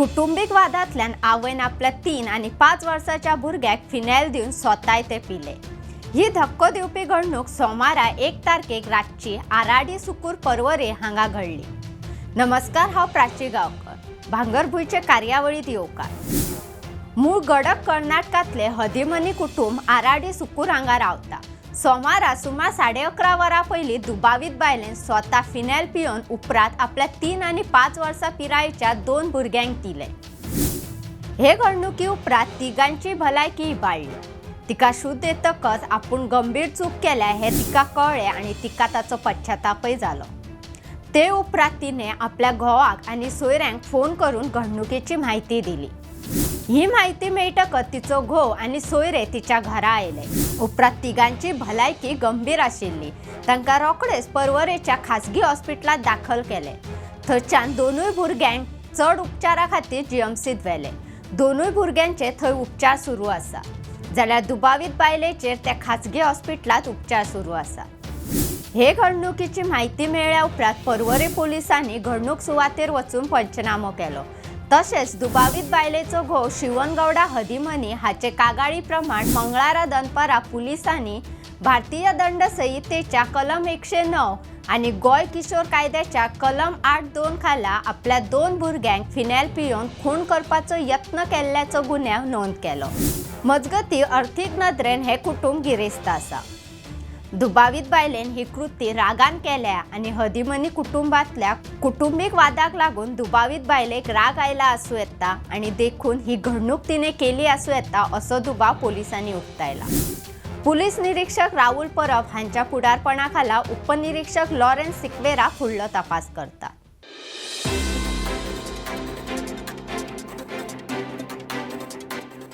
कुटुंबिक वादांतल्यान आवयन आपल्या तीन आणि पाच वर्साच्या भुरग्याक फिनायल दिवन स्वताय ते पिले. ही धक्को दिवपी घडणूक सोमारा एक तारखेक रातची आराडी सुकूर परवरे हांगा घडली. नमस्कार हांव प्राची गांवकर भांगरभूंयचे कार्यावळीत येवकार मूळ गडक कर्नाटकातले हदिमनी कुटुंब आराडी सुकूर हांगा रावता. सोमारा सुमार साडे अकरा वरां पयलीं दुबावीत बायलेन स्वता फिनेल पिवन उपरांत आपल्या तीन आनी पांच वर्सां पिरायेच्या दोन भुरग्यांक दिले. हे घडणुकी उपरांत तिगांची भलायकी इबाळली तिका शुद्ध येतकच आपूण गंभीर चूक केल्या हे तिका कळ्ळें आनी तिका ताचो पश्चातापय जालो ते उपरांत तिणें आपल्या घोवाक आनी सोयऱ्यांक फोन करून घडणुकेची म्हायती दिली. ही माहिती मेळटकच तिचो घोव आनी सोयरे तिच्या घरा आयले उपरांत तिगांची भलायकी गंभीर आशिल्ली तांकां रोखडेच परवरेच्या खासगी हॉस्पिटलांत दाखल केले. थंयच्यान दोनूय भुरग्यांक चड उपचारा खातीर जीएमसीत व्हेले. दोनूय भुरग्यांचे थंय उपचार सुरू आसा. जाल्यार दुबावीत बायलेचेर त्या खासगी हॉस्पिटलांत उपचार सुरू आसा. हे घडणुकीची म्हायती मेळ्ळ्या उपरांत परवरे पोलिसांनी घडणूक सुवातेर वचून पंचनामो केलो. तशेंच दुबावीत बायलेचो घोव शिवनगौडा हदिमनी हाचे कागाळी प्रमाण मंगळारा दनपारा पुलिसांनी भारतीय दंड संहितेच्या कलम एकशे णव आणि गोंय किशोर कायद्याच्या कलम आठ दोन खाला आपल्या दोन भुरग्यांक फिनॅल पियोन खून करपाचो यत्न केल्ल्याचो गुन्यांव नोंद केलो. मजगती अर्थीक नदरेन हे कुटुंब गिरेस्त आसा. दुबावीत बायलेन ही कृती रागान केल्या आणि हदिमनी कुटुंबातल्या कुटुंबीक वादाक लागून दुबावीत बायलेक राग आयला आसूं येता आणि देखून ही घडणूक तिने केली आसूं येता असो दुबाव पोलिसांनी उक्तायला. पुलीस निरीक्षक राहुल परब हांच्या फुडारपणा खाला उपनिरीक्षक लॉरेन्स सिक्वेरा फुडलो तपास करता